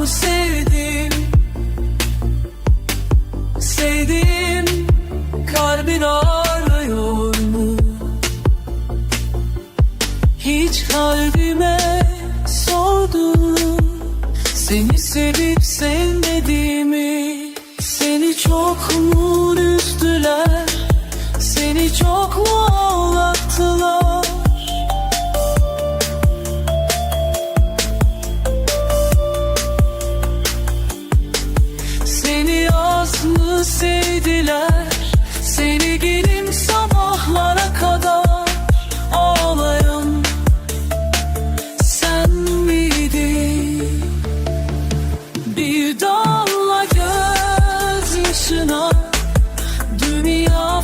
mı sevdim? Sevdim kalbin ağrıyor mu? Hiç kalbime sordum Seni sevip sevmediğimi Seni çok mu sevdiler Sevgilim sabahlara kadar Ağlayan sen miydin? Bir damla gözyaşına Dünya